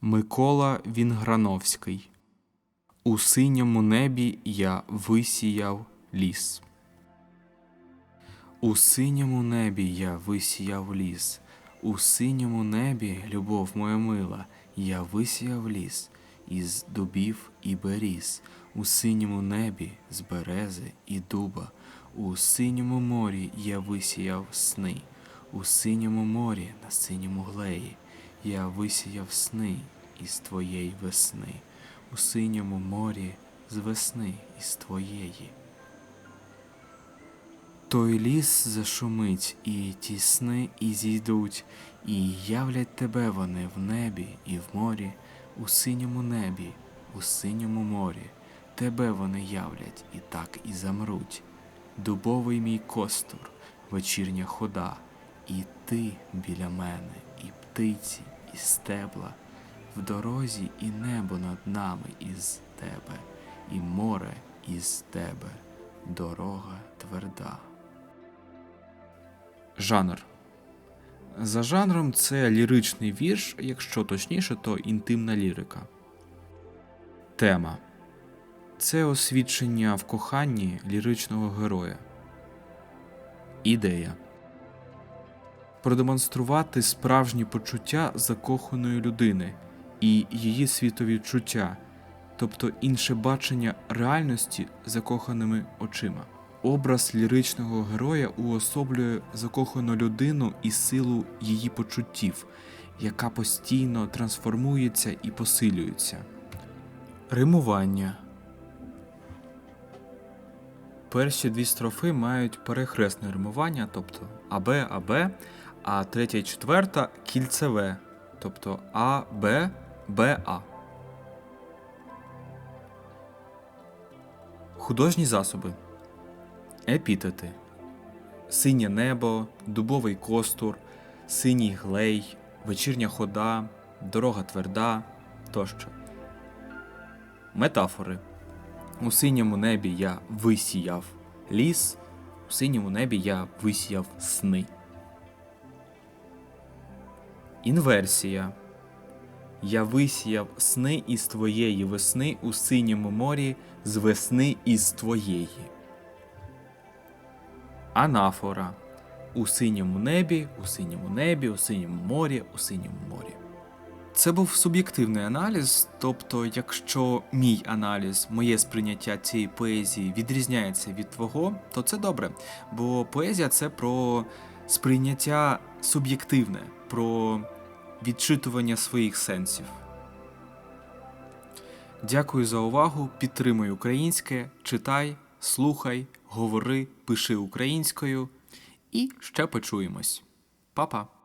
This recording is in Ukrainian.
Микола Вінграновський. У синьому небі я висіяв ліс. У синьому небі я висіяв ліс. У синьому небі, любов моя мила, я висіяв ліс із дубів і беріз. У синьому небі з берези і дуба. У синьому морі я висіяв сни. У синьому морі на синьому глеї я висіяв сни із твоєї весни. У синьому морі з весни із твоєї. Той ліс зашумить, і ті сни і зійдуть, і являть тебе вони в небі і в морі, у синьому небі, у синьому морі, тебе вони являть, і так і замруть. Дубовий мій костур, вечірня хода, і ти біля мене, птиці, і стебла, в дорозі і небо над нами із тебе, і море із тебе, дорога тверда. Жанр. За жанром це ліричний вірш, якщо точніше, то інтимна лірика. Тема це освідчення в коханні ліричного героя. Ідея продемонструвати справжні почуття закоханої людини і її світовідчуття, тобто інше бачення реальності закоханими очима. Образ ліричного героя уособлює закохану людину і силу її почуттів, яка постійно трансформується і посилюється. Римування Перші дві строфи мають перехресне римування, тобто АБ, АБ, а третя і четверта кільцеве, тобто АБ, БА. Художні засоби. Епітети. Синє небо, дубовий костур, синій глей, вечірня хода, дорога тверда тощо. Метафори. У синьому небі я висіяв ліс, у синьому небі я висіяв сни. Інверсія. Я висіяв сни із твоєї весни у синьому морі з весни із твоєї. Анафора. У синьому небі, у синьому небі, у синьому морі, у синьому морі. Це був суб'єктивний аналіз, тобто, якщо мій аналіз, моє сприйняття цієї поезії відрізняється від твого, то це добре. Бо поезія це про сприйняття суб'єктивне, про відчитування своїх сенсів. Дякую за увагу. Підтримуй українське, читай, слухай, говори, пиши українською. І ще почуємось. Па-па!